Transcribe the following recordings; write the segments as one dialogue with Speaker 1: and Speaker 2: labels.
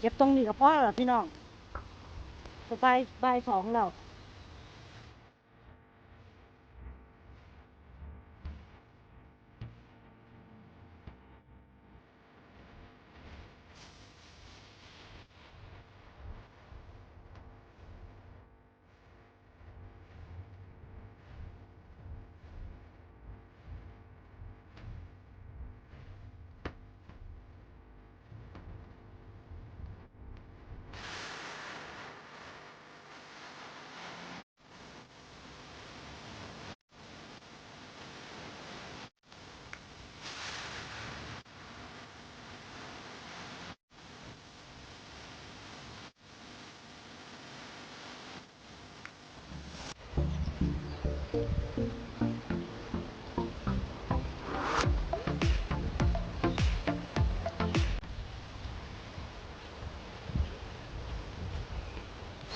Speaker 1: เก็บตรงนี้กับพ่อแล้วพี่น้องสบายบายสองแล้ว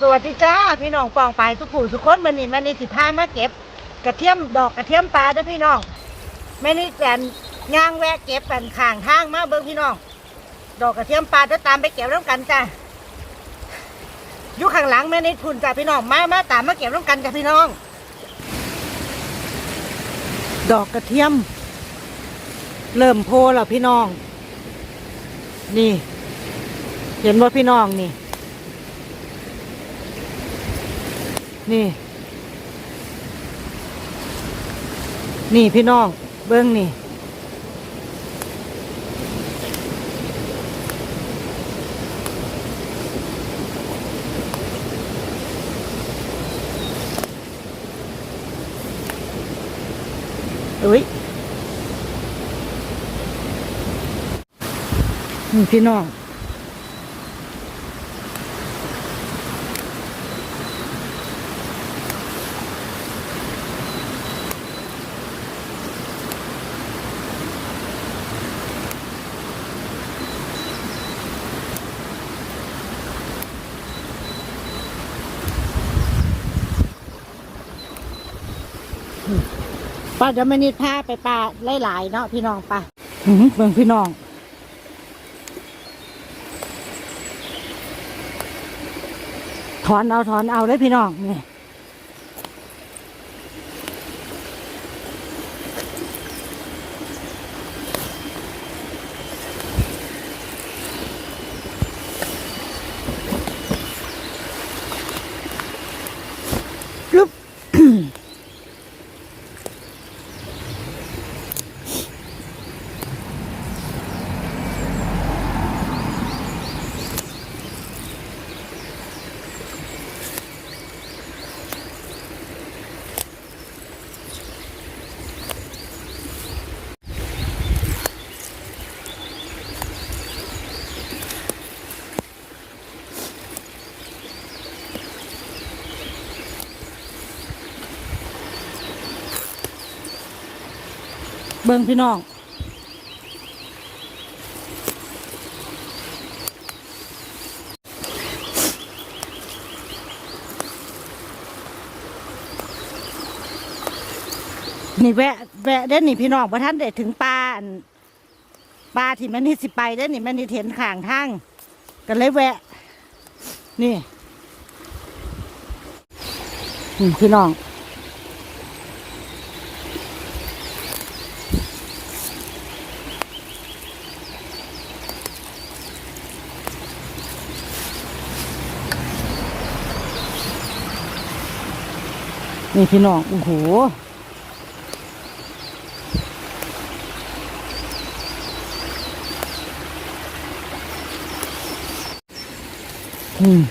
Speaker 1: สวัสดีจ้าพี่น้องปองไปทุกผู้ทุกคนมันนี่มันนี่สิพามาเก็บ กระเทียมดอกกระเทียมปลาด้อพี่น้องแม่นี่แกนย่างแวะเก็บกันข้างทางมาเบิ่งพี่น้อง ดอกกระเทียมปลาเดี๋ยตามไปเก็บร่วมกันจ้าอยู่ข้างหลังแม่นี่ทุนจ้าพี่น้องมามาตามมาเก็บร่วมกันจ้าพี่น้อง ดอกกระเทียม เริ่มโพแล้วพี่น้อง นี่ เห็นว่าพี่น้องนี่ นี่ นี่พี่น้อง เบิ้องนี่ อุ้ยนี่พี่น้อง ป้าจะไม่นิดพาไปปลาหลายๆเนาะพี่น้องป่ะเบิ่งพี่น้องถอนเอาถอนเอาเลยพี่น้องนี่ เบิ่งพี่น้องนี่แวะแวะเด้นนี่พี่น้องพระท่านได้ถึงปลาปลาที่มันนี่สิไปเด้นนี่มันนี่เห็นข้างทางกันเลยแวะ นี่นี่พี่น้อง นี่พี่น้อง โอ้โหอืม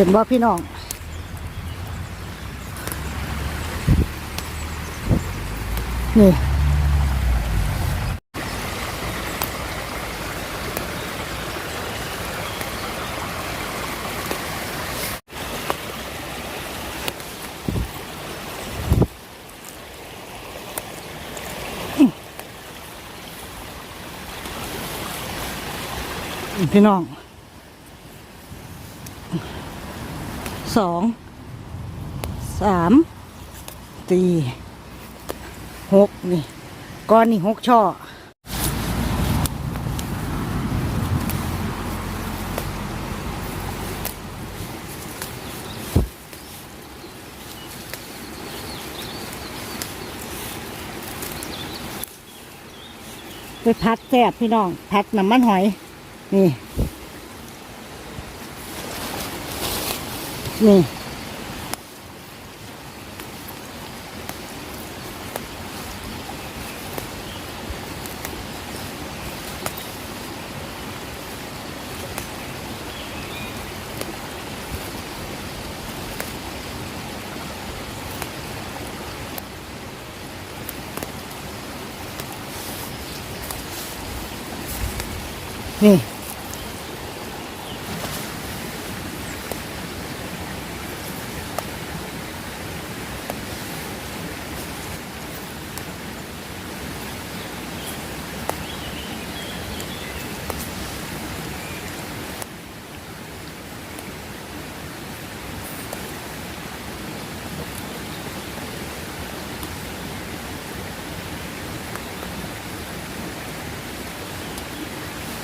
Speaker 1: ห็นว่าพี่น้องนี่พี่น้อง สองสามสี่หกนี่ก้อนนี่หกช่อไปพัดแซ่บพี่น้อง พัดน้ำมันหอย นี่นี่ นี่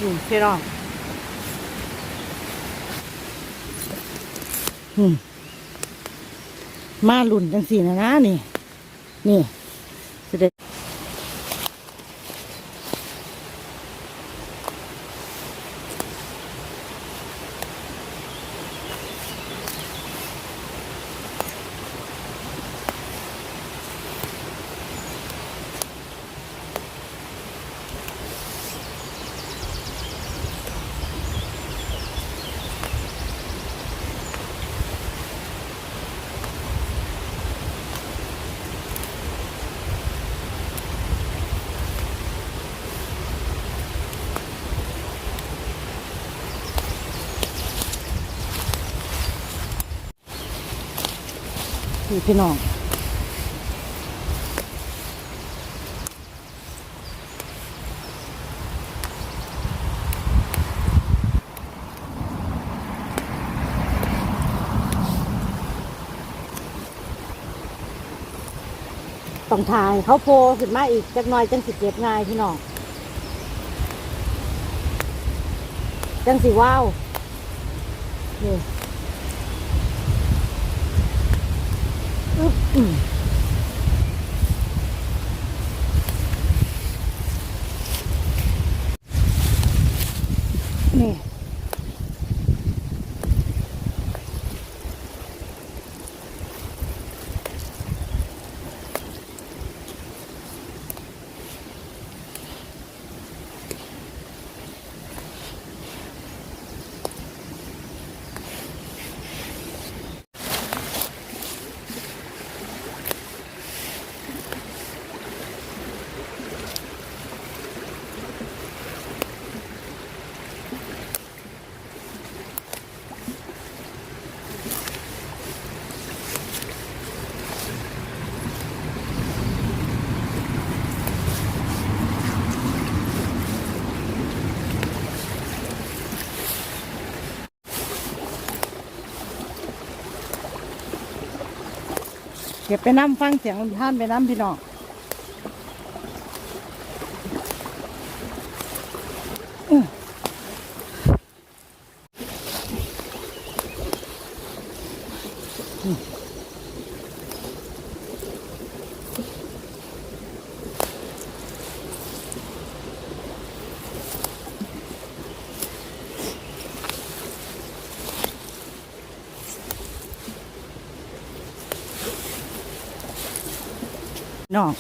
Speaker 1: อืมพี่น้องอืมมาหลุ่นจังสี่นะนะนี่ นี่เสด็จ นี่พี่น้องต้องถ่ายเขาโพขึ้นมาอีกจักหน่อยจังสิเก็บง่ายพี่น้องจังสิว้าวนี่ เก็บไปน้ำฟังเสียงลำธานไปน้ำพี่น้อง น้อง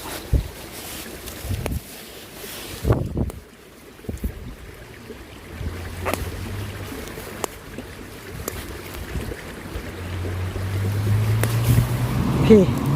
Speaker 1: พี่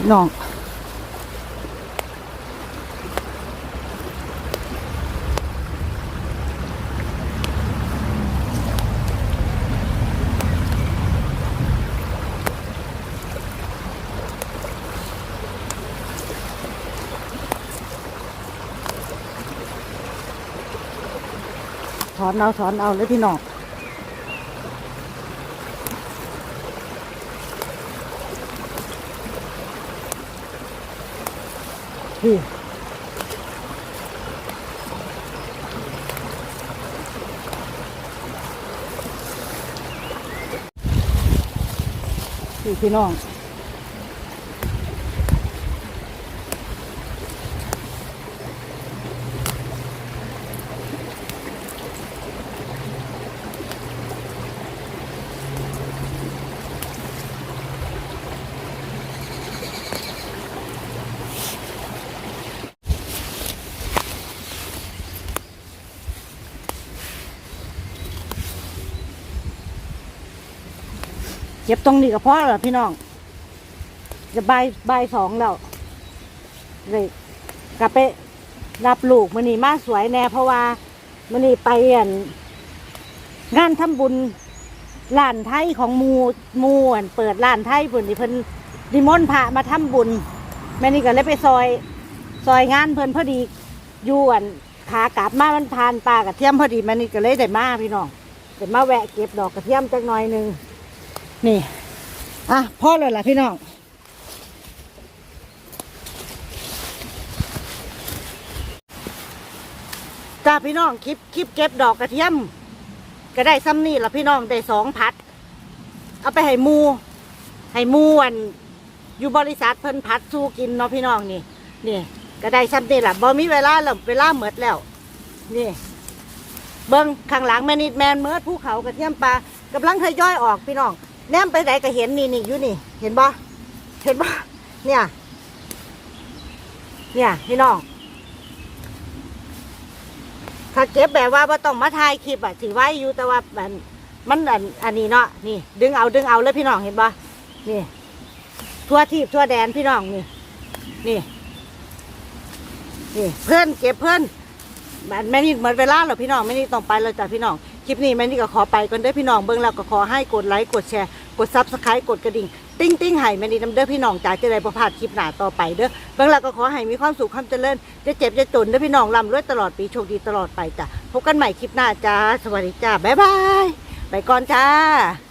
Speaker 1: พ น้องถอนเอาถอนเอาเลยพี่น้อง คู่พี่น้อง ก็บตรงนี้ก็พอแล้วพี่น้อง จะใบใบายสองแล้วเลยกลับไปรับลูกมันนี่มาสวยแน่เพราะว่ามันนี่ไปอันงานทำบุญร้านไทยของมูมูอันเปิดร้านไทยเพิ่นที่เพิ่นดิมนพระมาทำบุญแม่นี่ก็เลยไปซอย ซอยงานเพิ่นพอดีอยู่อันขากลับมามันผ่านปลากระเทียมพอดีแม่นี่ก็เลยได้มาพี่น้องได้มาแวะเก็บดอกกระเทียมจักหน่อยหนึง นี่ อะพ่อเลยล่ะพี่น้องจ้าพี่น้องคลิปคลิปเก็บดอกกระเทียม ก็ได้ซ้ำนี่ล่ะพี่น้องได้สองพัด เอาไปให้มูให้มูอันอยู่บริษัทเพิ่นพัดสู้กินเนาะพี่น้องนี่นี่ก็ได้ซ้ำนี่ล่ะบ่มีเวลาแล้วเวลาหมดแล้ว นี่ เบิ้งข้างหลังแม่นิดแมนเมิดภูเขากระเทียมปลากำลังทยอยออกพี่น้อง แนมไปไหนก็เห็นนี่นี่อยู่นี่ เห็นบ่เห็นบ่เนี่ย เนี่ยพี่น้องถ้าเก็บแบบว่าบ่ต้องมาถ่ายคลิปอะถือไว้อยู่แต่ว่ามันมันอันอันนี้เนาะนี่ ดึงเอาดึงเอาเลยพี่น้องเห็นบ่นี่ ทั่วทีบทั่วแดนพี่น้องนี่ นี่ นี่ เพื่อนเก็บเพื่อนมันแม่นี่เหมือนเวลาแล้วพี่น้องแม่นี่ต้องไปแล้วจ้ะพี่น้อง คลิปนี้แม่นี่ก็ขอไปก่อนเด้อพี่น้องเบิ่งแล้วก็ขอให้กดไลค์กดแชร์กดซับสไครต์กดกระดิ่งติ้งติ้งให้แม่นี่น้ำเด้อพี่น้องจ๋าจะได้ประพลาดคลิปหน้าต่อไปเด้อเบิ่งแล้วก็ขอให้มีความสุขความเจริญจะเจ็บจะจนเด้อพี่น้องร่ำรวยตลอดปีโชคดีตลอดไปจ้ะพบกันใหม่คลิปหน้าจ้าสวัสดีจ้าบ๊ายบายไปก่อนจ้า